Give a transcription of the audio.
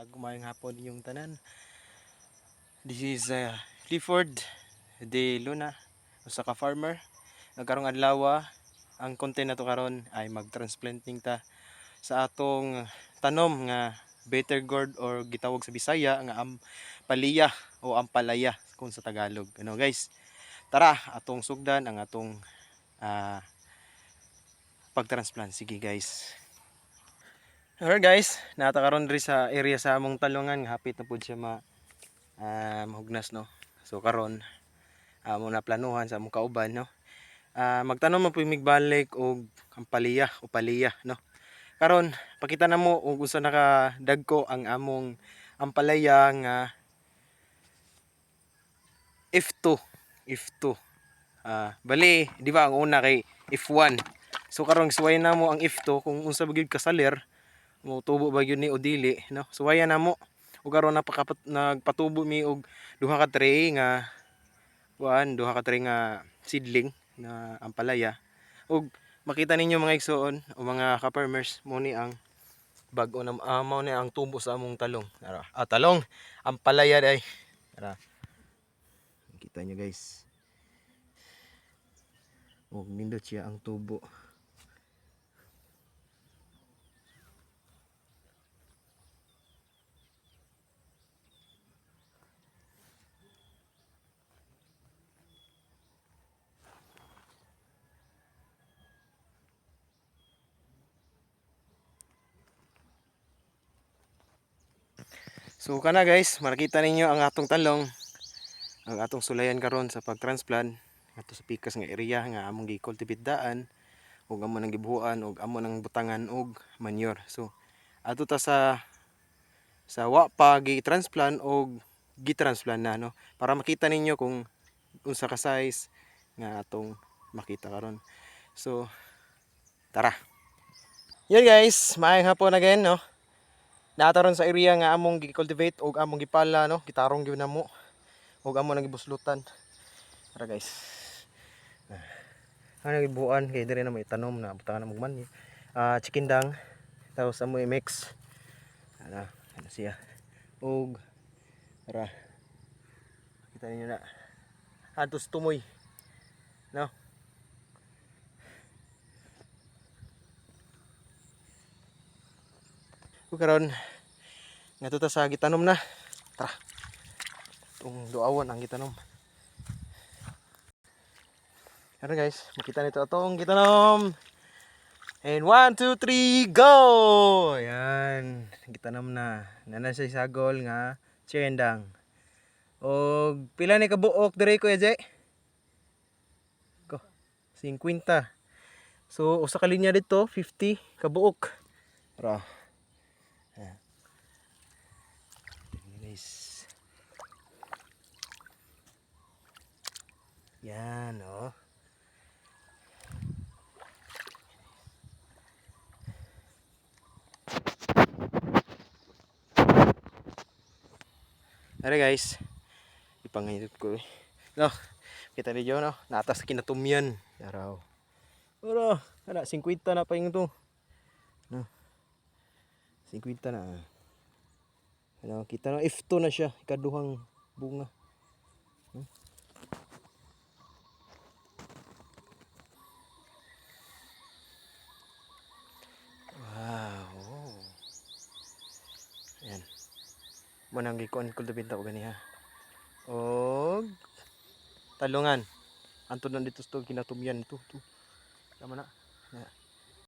Uh, hapon yung tanan. This is uh, Clifford de Luna, usa ka farmer. Nagkarong adlaw ang content nato karon ay mag-transplanting ta sa atong tanom nga better gourd or gitawag sa Bisaya nga ampalaya o ampalaya kung sa Tagalog. Ano guys? Tara, atong sugdan ang atong ah, pagtransplant. Sige guys. Alright guys, nata karon diri sa area sa among talungan nga hapit na pud siya ma ah, mahugnas no. So karon amo na planuhan sa among kauban no. Ah, magtanom man pud migbalik og ampalaya o palaya no. Karon pakita na mo og usa naka dagko ang among ampalaya nga F2 F2 ah bali di ba ang una kay F1 so karon suway na mo ang F2 kung unsa ba gyud kasalir mo tubo ba yun ni o dili no? Suwayan na mo. Ug karon napakapat nagpatubo mi og duha ka tray nga kuan duha ka tray nga seedling na ampalaya. Ug makita ninyo mga igsoon o mga ka-farmers mo ni ang bag-o na uh, mao ni ang tubo sa among talong. Tara. ah talong! Ampalaya day. Tara. kita nyo guys. Ug nindot siya ang tubo So kana guys, makita ninyo ang atong talong. Ang atong sulayan karon sa pagtransplant ato sa pikas nga area nga among gi-cultivate daan ug amo nang gibuhuan ug amo nang butangan og manure. So ato ta sa sa wa pa gi-transplant og gi-transplant na no para makita ninyo kung unsa ka size nga atong makita karon. So tara. Yun guys, maayong hapon again no. Nataron sa area nga among gi-cultivate og among gipala no, gitarong gyud namo. Og amo nang gibuslutan. Tara guys. Ah, Ano gibuan kay dire na may tanom na butangan na magman. Ah, chicken dang. Tapos amo i-mix. Ano, ano siya. Og tara. Kita ninyo na. Atos tumoy. No. Ug karon nga ta sa gitanom na. Tara. Itong duawan ang gitanom. Ano guys, makita nito atong gitanom. And 1, 2, 3, go! Ayan, gitanom na. Nanan siya sagol nga chendang. O pila ni kabuok dire ko Jay? Ko. 50. So usa ka linya dito 50 kabuok. Tara. Ayan. Guys. Yan, oh. Ara guys. Ipangayot ko eh. No. Kita niyo no, natas kinatumyan. Araw. Oro, ana 50 na pa yung to. No. 50 na. Ano, kita na F2 na siya, ikaduhang bunga. Hmm? Wow. Ayan. Manang gikuan kultivate ko gani ha. Og talungan. Anto na dito sto kinatumyan to to. Tama na. Ya.